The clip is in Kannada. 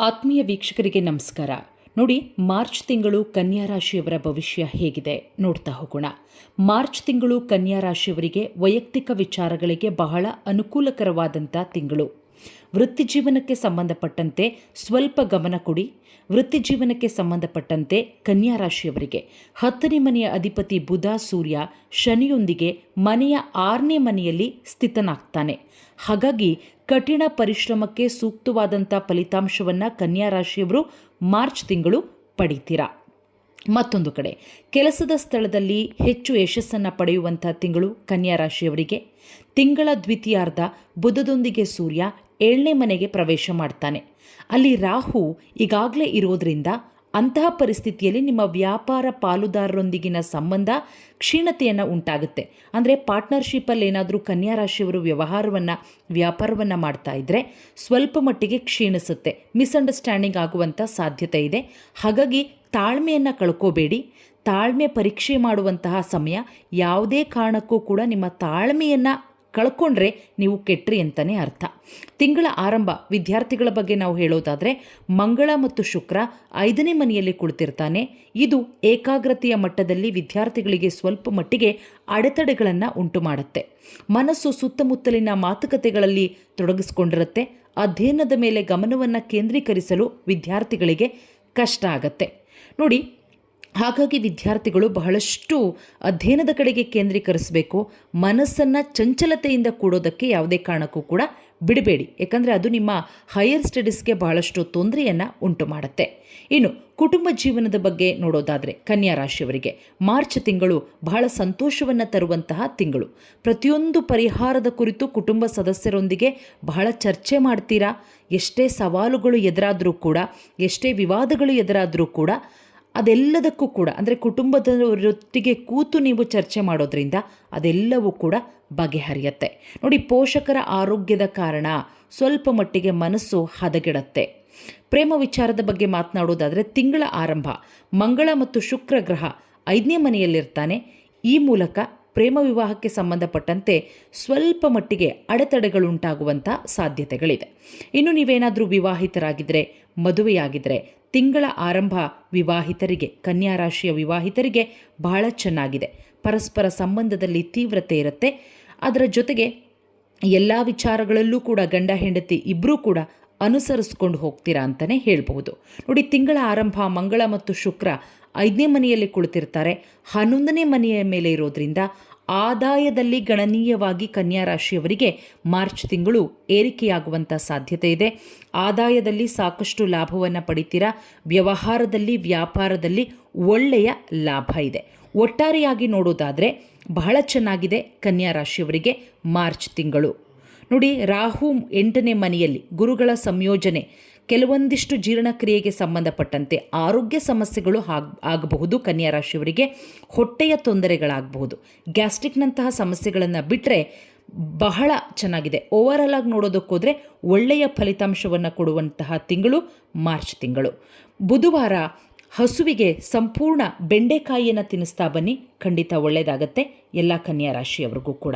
ಆತ್ಮೀಯ ವೀಕ್ಷಕರಿಗೆ ನಮಸ್ಕಾರ. ನೋಡಿ, ಮಾರ್ಚ್ ತಿಂಗಳು ಕನ್ಯಾ ರಾಶಿಯವರ ಭವಿಷ್ಯ ಹೇಗಿದೆ ನೋಡ್ತಾ ಹೋಗೋಣ. ಮಾರ್ಚ್ ತಿಂಗಳು ಕನ್ಯಾ ರಾಶಿಯವರಿಗೆ ವೈಯಕ್ತಿಕ ವಿಚಾರಗಳಿಗೆ ಬಹಳ ಅನುಕೂಲಕರವಾದಂಥ ತಿಂಗಳು. ವೃತ್ತಿ ಜೀವನಕ್ಕೆ ಸಂಬಂಧಪಟ್ಟಂತೆ ಸ್ವಲ್ಪ ಗಮನ ಕೊಡಿ. ವೃತ್ತಿ ಜೀವನಕ್ಕೆ ಸಂಬಂಧಪಟ್ಟಂತೆ ಕನ್ಯಾ ರಾಶಿಯವರಿಗೆ ಹತ್ತನೇ ಮನೆಯ ಅಧಿಪತಿ ಬುಧ ಸೂರ್ಯ ಶನಿಯೊಂದಿಗೆ ಮನೆಯ ಆರನೇ ಮನೆಯಲ್ಲಿ ಸ್ಥಿತನಾಗ್ತಾನೆ. ಹಾಗಾಗಿ ಕಠಿಣ ಪರಿಶ್ರಮಕ್ಕೆ ಸೂಕ್ತವಾದಂಥ ಫಲಿತಾಂಶವನ್ನು ಕನ್ಯಾ ರಾಶಿಯವರು ಮಾರ್ಚ್ ತಿಂಗಳು ಪಡಿತೀರಾ? ಮತ್ತೊಂದು ಕಡೆ, ಕೆಲಸದ ಸ್ಥಳದಲ್ಲಿ ಹೆಚ್ಚು ಯಶಸ್ಸನ್ನು ಪಡೆಯುವಂಥ ತಿಂಗಳು ಕನ್ಯಾ ರಾಶಿಯವರಿಗೆ ತಿಂಗಳ ದ್ವಿತೀಯಾರ್ಧ ಬುಧದೊಂದಿಗೆ ಸೂರ್ಯ ಏಳನೇ ಮನೆಗೆ ಪ್ರವೇಶ ಮಾಡ್ತಾನೆ. ಅಲ್ಲಿ ರಾಹು ಈಗಾಗಲೇ ಇರೋದ್ರಿಂದ ಅಂತಹ ಪರಿಸ್ಥಿತಿಯಲ್ಲಿ ನಿಮ್ಮ ವ್ಯಾಪಾರ ಪಾಲುದಾರರೊಂದಿಗಿನ ಸಂಬಂಧ ಕ್ಷೀಣತೆಯನ್ನು ಉಂಟಾಗುತ್ತೆ. ಅಂದರೆ ಪಾರ್ಟ್ನರ್ಶಿಪ್ಪಲ್ಲಿ ಏನಾದರೂ ಕನ್ಯಾ ರಾಶಿಯವರು ವ್ಯವಹಾರವನ್ನು, ವ್ಯಾಪಾರವನ್ನು ಮಾಡ್ತಾ ಇದ್ದರೆ ಸ್ವಲ್ಪ ಮಟ್ಟಿಗೆ ಕ್ಷೀಣಿಸುತ್ತೆ. ಮಿಸ್ಅಂಡರ್ಸ್ಟ್ಯಾಂಡಿಂಗ್ ಆಗುವಂಥ ಸಾಧ್ಯತೆ ಇದೆ. ಹಾಗಾಗಿ ತಾಳ್ಮೆಯನ್ನು ಕಳ್ಕೋಬೇಡಿ. ತಾಳ್ಮೆ ಪರೀಕ್ಷೆ ಮಾಡುವಂತಹ ಸಮಯ ಯಾವುದೇ ಕಾರಣಕ್ಕೂ ಕೂಡ ನಿಮ್ಮ ತಾಳ್ಮೆಯನ್ನು ಕಳ್ಕೊಂಡ್ರೆ ನೀವು ಕೆಟ್ರಿ ಅಂತಲೇ ಅರ್ಥ. ತಿಂಗಳ ಆರಂಭ ವಿದ್ಯಾರ್ಥಿಗಳ ಬಗ್ಗೆ ನಾವು ಹೇಳೋದಾದರೆ, ಮಂಗಳ ಮತ್ತು ಶುಕ್ರ ಐದನೇ ಮನೆಯಲ್ಲಿ ಕುಳಿತಿರ್ತಾನೆ. ಇದು ಏಕಾಗ್ರತೆಯ ಮಟ್ಟದಲ್ಲಿ ವಿದ್ಯಾರ್ಥಿಗಳಿಗೆ ಸ್ವಲ್ಪ ಮಟ್ಟಿಗೆ ಅಡೆತಡೆಗಳನ್ನು ಉಂಟು ಮಾಡುತ್ತೆ ಮನಸ್ಸು ಸುತ್ತಮುತ್ತಲಿನ ಮಾತುಕತೆಗಳಲ್ಲಿ ತೊಡಗಿಸ್ಕೊಂಡಿರುತ್ತೆ. ಅಧ್ಯಯನದ ಮೇಲೆ ಗಮನವನ್ನು ಕೇಂದ್ರೀಕರಿಸಲು ವಿದ್ಯಾರ್ಥಿಗಳಿಗೆ ಕಷ್ಟ ಆಗತ್ತೆ. ನೋಡಿ ಹಾಗಾಗಿ ವಿದ್ಯಾರ್ಥಿಗಳು ಬಹಳಷ್ಟು ಅಧ್ಯಯನದ ಕಡೆಗೆ ಕೇಂದ್ರೀಕರಿಸಬೇಕು. ಮನಸ್ಸನ್ನು ಚಂಚಲತೆಯಿಂದ ಕೂಡೋದಕ್ಕೆ ಯಾವುದೇ ಕಾರಣಕ್ಕೂ ಕೂಡ ಬಿಡಬೇಡಿ. ಯಾಕಂದರೆ ಅದು ನಿಮ್ಮ ಹೈಯರ್ ಸ್ಟಡೀಸ್ಗೆ ಬಹಳಷ್ಟು ತೊಂದರೆಯನ್ನು ಉಂಟು ಮಾಡುತ್ತೆ. ಇನ್ನು ಕುಟುಂಬ ಜೀವನದ ಬಗ್ಗೆ ನೋಡೋದಾದರೆ ಕನ್ಯಾ ರಾಶಿಯವರಿಗೆ ಮಾರ್ಚ್ ತಿಂಗಳು ಬಹಳ ಸಂತೋಷವನ್ನು ತರುವಂತಹ ತಿಂಗಳು. ಪ್ರತಿಯೊಂದು ಪರಿಹಾರದ ಕುರಿತು ಕುಟುಂಬ ಸದಸ್ಯರೊಂದಿಗೆ ಬಹಳ ಚರ್ಚೆ ಮಾಡ್ತೀರಾ? ಎಷ್ಟೇ ಸವಾಲುಗಳು ಎದುರಾದರೂ ಕೂಡ, ಎಷ್ಟೇ ವಿವಾದಗಳು ಎದುರಾದರೂ ಕೂಡ ಅದೆಲ್ಲದಕ್ಕೂ ಕೂಡ, ಅಂದರೆ ಕುಟುಂಬದವರೊಟ್ಟಿಗೆ ಕೂತು ನೀವು ಚರ್ಚೆ ಮಾಡೋದ್ರಿಂದ ಅದೆಲ್ಲವೂ ಕೂಡ ಬಗೆಹರಿಯತ್ತೆ. ನೋಡಿ, ಪೋಷಕರ ಆರೋಗ್ಯದ ಕಾರಣ ಸ್ವಲ್ಪ ಮಟ್ಟಿಗೆ ಮನಸ್ಸು ಹದಗೆಡತ್ತೆ. ಪ್ರೇಮ ವಿಚಾರದ ಬಗ್ಗೆ ಮಾತನಾಡೋದಾದರೆ, ತಿಂಗಳ ಆರಂಭ, ಮಂಗಳ ಮತ್ತು ಶುಕ್ರ ಗ್ರಹ ಐದನೇ ಮನೆಯಲ್ಲಿರ್ತಾನೆ. ಈ ಮೂಲಕ ಪ್ರೇಮ ವಿವಾಹಕ್ಕೆ ಸಂಬಂಧಪಟ್ಟಂತೆ ಸ್ವಲ್ಪ ಮಟ್ಟಿಗೆ ಅಡೆತಡೆಗಳುಂಟಾಗುವಂಥ ಸಾಧ್ಯತೆಗಳಿದೆ ಇನ್ನು ನೀವೇನಾದರೂ ವಿವಾಹಿತರಾಗಿದ್ದರೆ ಮದುವೆಯಾಗಿದ್ದರೆ ತಿಂಗಳ ಆರಂಭ ವಿವಾಹಿತರಿಗೆ ಕನ್ಯಾ ರಾಶಿಯ ವಿವಾಹಿತರಿಗೆ ಬಹಳ ಚೆನ್ನಾಗಿದೆ. ಪರಸ್ಪರ ಸಂಬಂಧದಲ್ಲಿ ತೀವ್ರತೆ ಇರುತ್ತೆ. ಅದರ ಜೊತೆಗೆ ಎಲ್ಲ ವಿಚಾರಗಳಲ್ಲೂ ಕೂಡ ಗಂಡ ಹೆಂಡತಿ ಇಬ್ಬರೂ ಕೂಡ ಅನುಸರಿಸ್ಕೊಂಡು ಹೋಗ್ತೀರಾ ಅಂತಲೇ ಹೇಳಬಹುದು. ನೋಡಿ, ತಿಂಗಳ ಆರಂಭ ಮಂಗಳ ಮತ್ತು ಶುಕ್ರ ಐದನೇ ಮನೆಯಲ್ಲಿ ಕುಳಿತಿರ್ತಾರೆ. ಹನ್ನೊಂದನೇ ಮನೆಯ ಮೇಲೆ ಇರೋದ್ರಿಂದ ಆದಾಯದಲ್ಲಿ ಗಣನೀಯವಾಗಿ ಕನ್ಯಾ ರಾಶಿಯವರಿಗೆ ಮಾರ್ಚ್ ತಿಂಗಳು ಏರಿಕೆಯಾಗುವಂಥ ಸಾಧ್ಯತೆ ಇದೆ. ಆದಾಯದಲ್ಲಿ ಸಾಕಷ್ಟು ಲಾಭವನ್ನು ಪಡಿತೀರಾ? ವ್ಯವಹಾರದಲ್ಲಿ, ವ್ಯಾಪಾರದಲ್ಲಿ ಒಳ್ಳೆಯ ಲಾಭ ಇದೆ. ಒಟ್ಟಾರೆಯಾಗಿ ನೋಡೋದಾದರೆ ಬಹಳ ಚೆನ್ನಾಗಿದೆ ಕನ್ಯಾ ರಾಶಿಯವರಿಗೆ ಮಾರ್ಚ್ ತಿಂಗಳು. ನೋಡಿ, ರಾಹು ಎಂಟನೇ ಮನೆಯಲ್ಲಿ ಗುರುಗಳ ಸಂಯೋಜನೆ. ಕೆಲವೊಂದಿಷ್ಟು ಜೀರ್ಣಕ್ರಿಯೆಗೆ ಸಂಬಂಧಪಟ್ಟಂತೆ ಆರೋಗ್ಯ ಸಮಸ್ಯೆಗಳು ಆಗ್ ಆಗಬಹುದು ಕನ್ಯಾ ರಾಶಿಯವರಿಗೆ ಹೊಟ್ಟೆಯ ತೊಂದರೆಗಳಾಗಬಹುದು. ಗ್ಯಾಸ್ಟ್ರಿಕ್ನಂತಹ ಸಮಸ್ಯೆಗಳನ್ನು ಬಿಟ್ಟರೆ ಬಹಳ ಚೆನ್ನಾಗಿದೆ. ಓವರಾಲ್ ಆಗಿ ನೋಡೋದಕ್ಕೋದ್ರೆ ಒಳ್ಳೆಯ ಫಲಿತಾಂಶವನ್ನು ಕೊಡುವಂತಹ ತಿಂಗಳು ಮಾರ್ಚ್ ತಿಂಗಳು. ಬುಧವಾರ ಹಸುವಿಗೆ ಸಂಪೂರ್ಣ ಬೆಂಡೆಕಾಯಿಯನ್ನು ತಿನ್ನಿಸ್ತಾ ಬನ್ನಿ. ಖಂಡಿತ ಒಳ್ಳೆಯದಾಗತ್ತೆ ಎಲ್ಲ ಕನ್ಯಾ ರಾಶಿಯವರಿಗೂ ಕೂಡ.